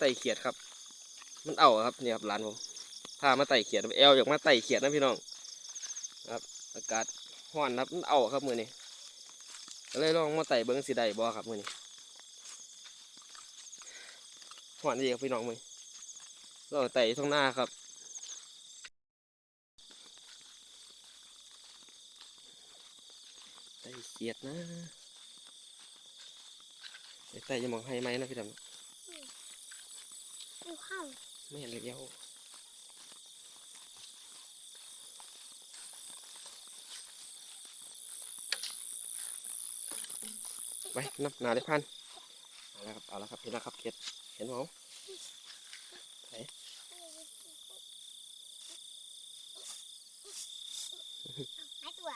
ไต่เขียดครับ มันเอาครับเนี่ยครับหลานผมพามาไต่เขียดแอลอยากมาไต่เขียดนะพี่น้องครับอากาศร้อนครับมันเอาครับมือนี้ก็เลยลองมาไต่เบิ้งสีได้บ่ครับมือนี้ร้อนดีครับพี่น้องมือนี้เราไต่ท้องหน้าครับไต่เขียดนะไต่จะมองให้ไหมนะพี่ดำ เข้าไม่เลี้ยวไปนับหนาได้พันเอาละครับเอาละครับเห็นแล้วครับเข็ดเห็นไหมหายตัว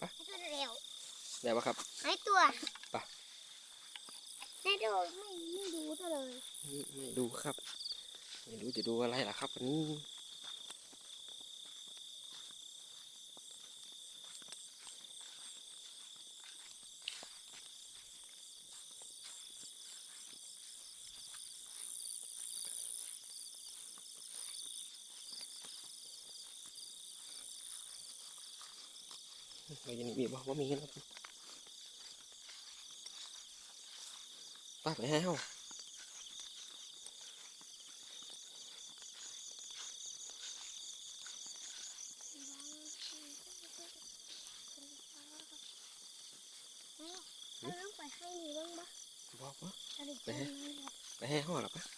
หายตัวเร็วได้ปะครับหายตัวไปแม่ดูไม่ไม่ดูตัวเลยไม่ไม่ดูครับ ไม่รู้จะดูอะไรล่ะครับวันนี้เรายังมีบอกว่ามีครับ ไป้าไปให้เฮาเราต้องไป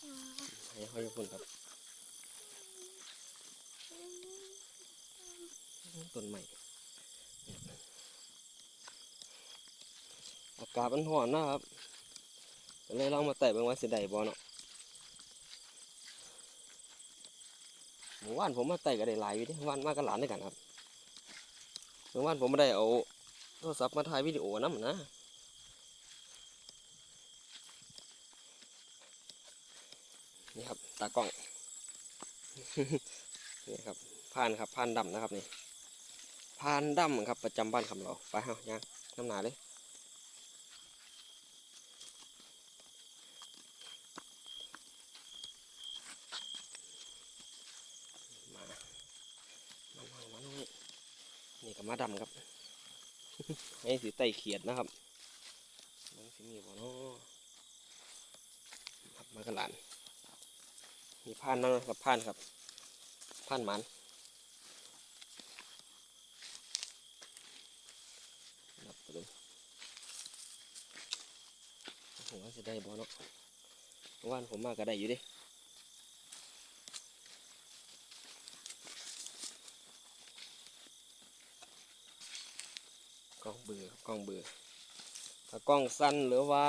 ให้หนูบ้างปะบอกว่าจะได้กินมันแบบไปให้เฮาหรอปะให้ห้องเรียนกันดูกันเด็ดเด็ดเด็ดเด็ดให้เขาอยู่คนครับต้นใหม่อากาศมันร้อนนะครับก็เลยลองมาไต่เบิ่งว่าสิได้บ่เนาะเมื่อวานผมมาไต่ก็ได้หลายอยู่เดิวันมากับหลานด้วยกันครับเมื่อวานผมไม่ได้เอาโทรศัพท์มาถ่ายวิดีโอนํนะ นี่ครับ ตากล้อง นี่ครับพานครับพานดำนะครับนี่พานดำครับประจำบ้านคำเราไปเฮาย่างน้ำหนาเลยมามาหน่อยมาหน่อยนี่กับมาดำครับให้สีไตเขียดนะครับมันสิมีบ่เนาะครับมากระหลาน มีผ่านเนาะกับผ่านครับผ่านหมันนับไปดูผมว่าจะได้บ่เนาะเมื่านผมมากก็ได้อยู่ดิกล้องเบือกล้องเบือถ้ากล้องสั้นหรือว่า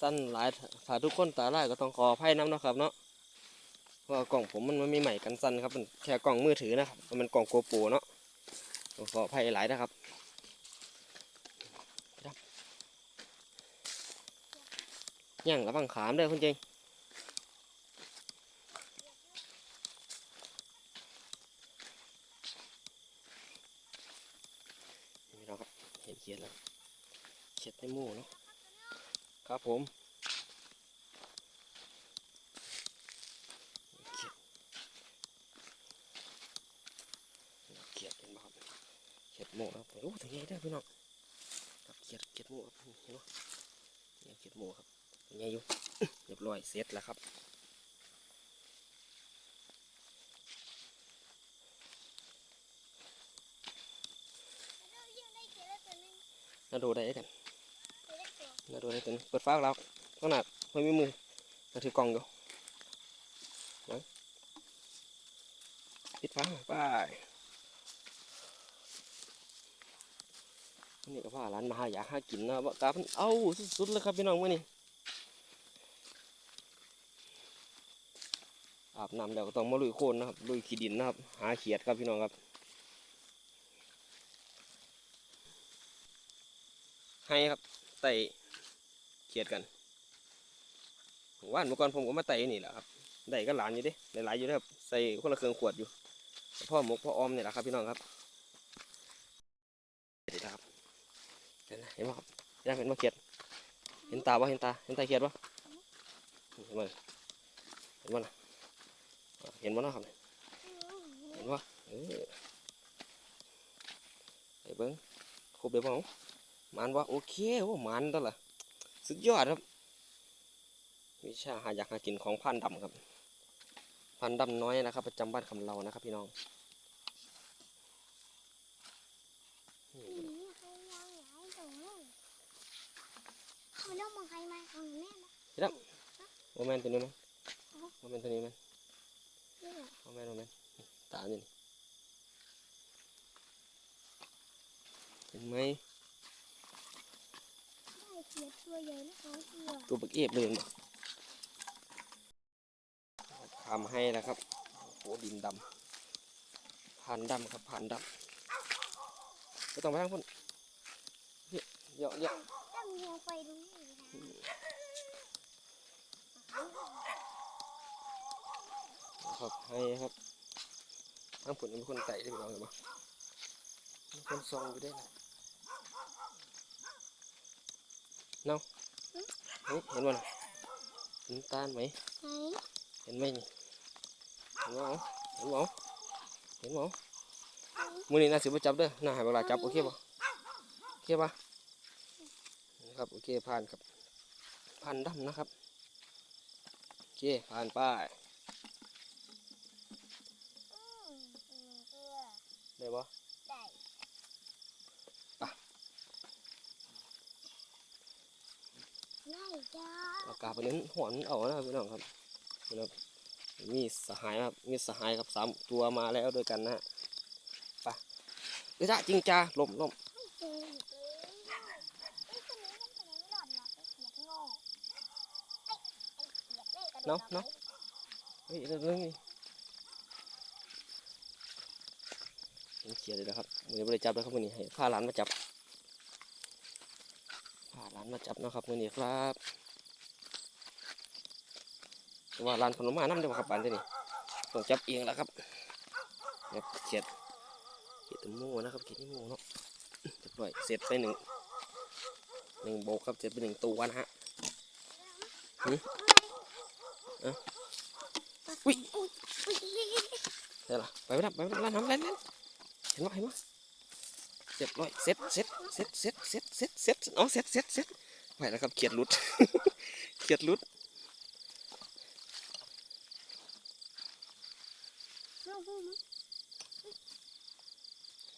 สั้นหลายถ้าทุกคนตาไล่ก็ต้องขออภัยน้ำนะครับเนาะ ว่ากล่องผมมันไม่มีใหม่กันสั้นครับมันแค่กล่องมือถือนะครับมันกล่องโกโปรเนาะต้องขออภัยหลายนะครับย่างระวังขามเด้อคุณเจงนี่เราครับเห็นเขียดแล้วเขียดในหมู่เนาะครับผม เขียดเห็นไหมครับเขียด โมครับโอ้ถึงไงได้พี่น้องครับเขียดเขียดโม่ครับเห็นไหมเนี่ยเขียดโม่ครับถึงไงอยู่เรียบร้อยเสร็จแล้วครับน่าดูได้กันน่าดูได้กันเปิดฟ้าแล้วขนาดไม่มีมือมาถือกล่องอยู่นะปิดฟ้าไป นี่ก็ว่าร้านมาหาอยากหากินนะบ่กาเพิ่นเอาสุดๆเลยครับพี่น้องมื้อนี้อาบน้ำแล้วก็ต้องมาลุยโคลนนะครับลุยขี้ดินนะครับ หาเขียดครับพี่น้องครับให้ครับไต่เขียดกันว่านเมื่อก่อนผมก็มาไต่นี่แหละครับได้ก็หลานอยู่ดิหลายๆอยู่เด้อครับใส่คนละเครื่องขวดอยู่พ่อหมกพ่อออมเนี่ยแหละครับพี่น้องครับเดี๋ยวนะครับเห็นไหมเห็นป่ะครับยังเห็นมาเขียด เห็นตาป่ะเห็นตา เห็นตาเขียดป่ะเห็นมั้ยเห็นมั้ยนะเห็นมั้ยนะครับเห็นป่ะเออไอ้เบิ้งครบเดี๋ยวป่ะมันว่าโอเคโอ้มันตัวละสุดยอดครับวิชาหาอยากหากินของพันดำครับ พันดำน้อยนะครับ ประจำบ้านคำเรานะครับ พี่น้อง นี่ใครยังไหนตรงนู้น เขาเล่ามองใครมาของแม่นะโมเมนต์ตัวนี้มั้ยโมเมนต์ตัวนี้มั้ยนี่แหละโมเมนต์โมเมนต์ตาเนี่ยเห็นไหมได้เขียดตัวใหญ่นะสองตัวตัวบักเอฟเลยเห็นบ่ทำให้นะครับโอ้ดินดำพันดำครับพันดำไม่ต้องไปทางพุ่นเยอะเยอะเยอะถ้ามีเอาไปดูนี่นะ ครับให้ครับทางพุ่นมีคนไต่ได้พี่น้องเห็นบ่มีคนซองอยู่ได้นะเนาเฮ้ยเห็นบ่น่ะเห็นตาลไหมเห็นไหมนี่เห็นบ่เอาเห็นบ่เอาเห็นบ่มือนี้น่าสิบจับเด้อน่าให้เวลาจับโอเคบ่โอเคป่ะครับโอเคผ่านครับ ผ่านดำนะครับ โอเค ผ่านไป้ายอืมหนึ่งตัวได้บ่ได้ไปง่ายจ้าอากาศวันนี้หอนเอานะครับพี่น้องครับนี่ครับมีสหายครับมีสหายครับสามตัวมาแล้วด้วยกันนะฮะไปเอ้ยจ้าจริงจ้าลมลม ไม่เจออีกเลยไอ้ตัวนี้มันทำไมไม่หล่อนหรอกไอ้เขียดโง่ไอ้ไอ้ เขียดเล่กระโดดออกไปเฮ้ยเรื่องนี้เห็นเขียดเลยนะครับมือนี้ไม่ได้จับแล้วครับมือนี้ให้พาหลานมาจับพาหลานมาจับนะครับมือนี้ครับว่าหลานขนมมาน้ำเดียวครับบ้านที่นี่ต้องจับเองแล้วครับแบบเขียดเขียดตัวหมูนะครับเขียดที่หมูเนาะเรียบร้อยเสร็จไปหนึ่งหนึ่งโบกครับเสร็จไปหนึ่งตัวนะฮะ อุ๊ยอุ้ยอุ้ยเดี๋ยวล่ะไปไม่ได้ไปไม่ได้น้ำเล่นเล่นเห็นไหมเห็นไหมเสร็จร้อยเสร็จเสร็จเสร็จเสร็จเสร็จเสร็จเสร็จเอาเสร็จเสร็จเสร็จไปแล้วครับเขียดลุดเขียดลุด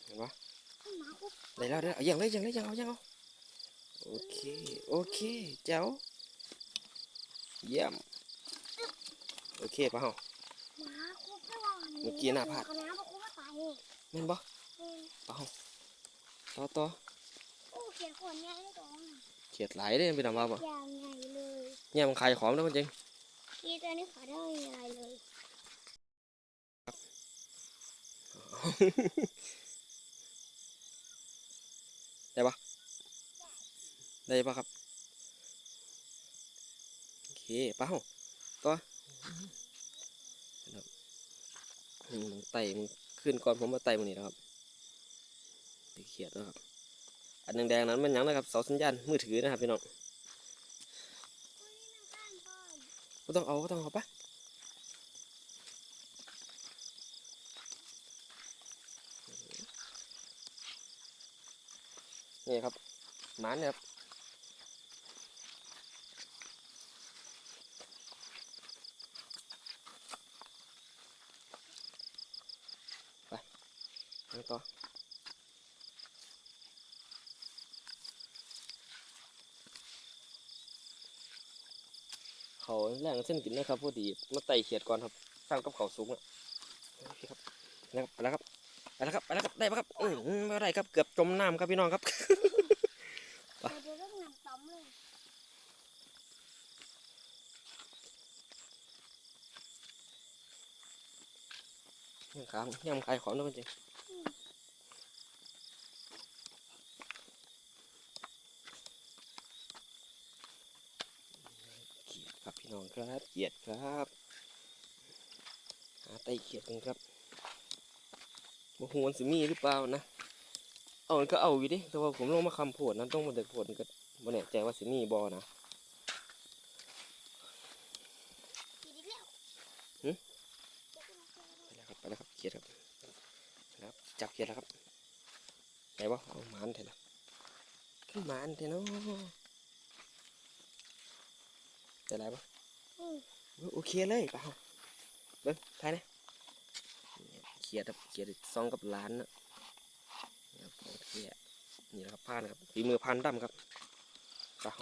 เห็นไหมได้แล้วได้แล้วเอาอย่างเลยอย่างเลยอย่างเอาอย่างเอาโอเค โอเค เจ้าเยี่ยม โอเคป่ะเฮาหมาคุกไม่ว่าเมื่อกี้น่าพลาดคณะมาคุกมาตายเลยแม่นบ่เออป่ะเฮาต่อต่อโอ้เขียดขวดใหญ่เลยตัวน่ะเขียดหลายเลยเป็นดำว่าบ่อย่างใหญ่เลยเนี่ยมันขายของแล้วมันจริงพี่ตัวนี้ขายได้ไม่มีอะไรเลยได้ปะได้ปะครับ โอเคป่ะเฮาต่อ ครับอืมไต่มันขึ้นก่อนผมมาไต่มันนี่นะครับตีเขียดนะครับ อันแดงๆนั้นมันยังนะครับเสาสัญญาณมือถือนะครับพี่น้องอุ้ยมันข้างบ้านไม่ต้องเอาไม่ต้องเอาปะนี่ครับหมานเนี่ยครับไปไปต่อเขา แรงเส้นกินนะครับพอดีมาไต่เขียดก่อนครับสร้างกับเขาสูงอะครับไปแล้วครับไปแล้วครับไปแล้วครับไปแล้วครับได้ปะครับอืมไม่ได้ครับเกือบจมน้ำครับพี่น้องครับเดี๋ยวจะเรื่องหนังต้อมเลยยังขางยังขายของด้วยจริงเกียดครับพี่ น้องครับ เกียดครับาไตเขียดกันครับบ่ฮู้มันสิมีหรือเปล่านะ เอามันก็เอาอยู่ดิ แต่ว่าผมลงมาคำโพดนั้นต้องมาเด็กโพดมันก็บ่แน่ใจว่าสิมีบ่นะขีดอีกแล้วหึเดี๋ยวขึ้นมาขึ้นมาดูไปแล้วครับ ไปแล้วครับ เขียดครับไปแล้วครับจับเขียดแล้วครับไหนวะเอาหมานเถอะนะขึ้นหมานเถอะเนาะได้ไรปะอืม โอเคเลยเปล่าเบิ้งทายนะเขียดครับเขียดซองกับล้านนะโอเคนี่แหละครับพานครับฝีมือพานดำครับเปล่า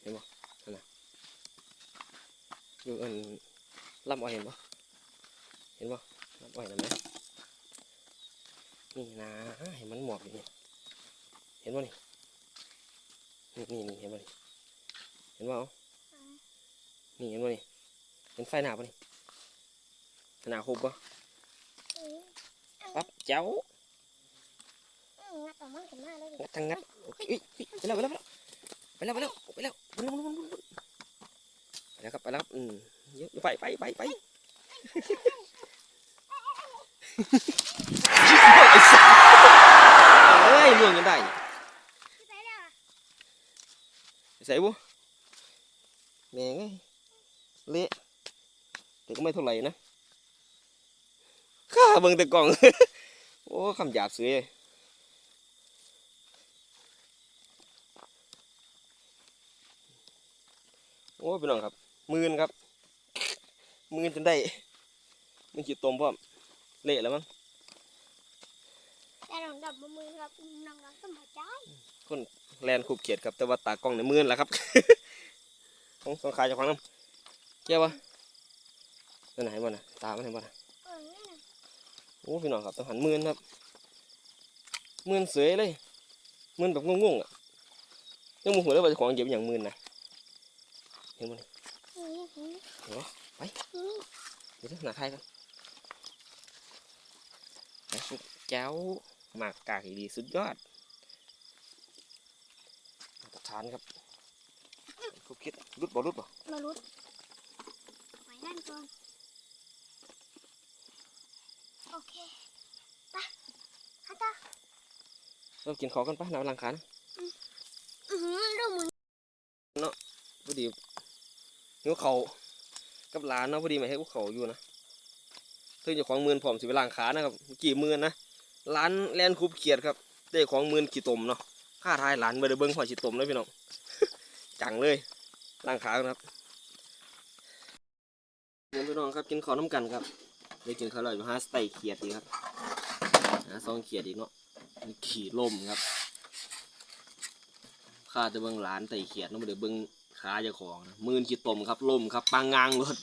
เห็นบ่นั่นนะอยู่อันลำอ้อยเห็นบ่เห็นบ่ลำอ้อยนั่นไหมนี่นะเห็นมันหมอบอยู่นี่เห็นบ่นี่ นี่นี่นี่เห็นบ่นี่เห็นบ่เอาอ่านี่เห็นบ่นี่เห็นไฟหนาบ่นี่หนาครบบ่อืมปั๊บเจ้าอืมงัดออกมาขึ้นมาเลยดิงัดทางงัดโอเคอุ๊ยอุ๊ยไปแล้วไปแล้วไปแล้วไปแล้วไปแล้วไปแล้วไปแล้วไปแล้วครับไปแล้วครับอืมเยอะไปไปไปไปเอ้ยล่วงยังได้ พี่ไปแล้วอะ ใส่บุแม่งเอ้ยเละแต่ก็ไม่เท่าไหร่นะข้า เบิ่งแต่กล่อง โอ้คำหยาบเสือโอ้พี่น้องครับ มือนครับ มือนจนได้มันขีดตมพร้อมเละแล้วมั้งแต่น้องดับมือครับน้องดับสมหัวใจแลนคูบเขียดครับ แต่ว่าตากล้องในมือนแหละครับของสองขายจากฟังน้ำเจ้าวะนั่นไหนบ่นะตามันไหนบ่น่ะเออนี่นะ โอ้พี่น้องครับต้องหันมือนครับมือนเสยเลยมือนแบบงงๆอะยังโมโหเลยว่าเจะของเหยียบอย่างมือนนะเห็นบ่นี่นี่นี่เห็นบ่ไปนี่เดี๋ยวหน้าไทยกันไปสุดแจ้วหมากกากอีดีสุดยอดมาตรฐานครับคูบคิดรุดบ่รุดบ่มาลุดไปด้านก่อน โอเคไปฮัตตาเรากินของกันปะน้ำลังคานะอือหือดูมือพอดีหิวเขาวกับหลานเนาะพอดีมาให้พวกเขาอยู่นะเธอเจะของมือนผอมสิไปล้างขานะครับกี่มือนนะร้านแลนคูบเขียดครับได้ของมือนกี่ตมเนาะค่าทายหลานไปเดเบิ้งหอยฉีตมเลยพี่น้องจังเลยล้างขากันครับเพื่อนพี่น้องครับกินข้าวน้ำกันครับ ได้กินข้าวอร่อยอยู่ห้าสไส้เขียดดีครับหาซองเขียดอีกเนาะขี่ล่มครับข้าจะเบิ้งหลานไต่เขียดเนาะมาเด้เบิ้งขาเจ้าของนะมือนขีดตมครับล่มครับปางงางรถ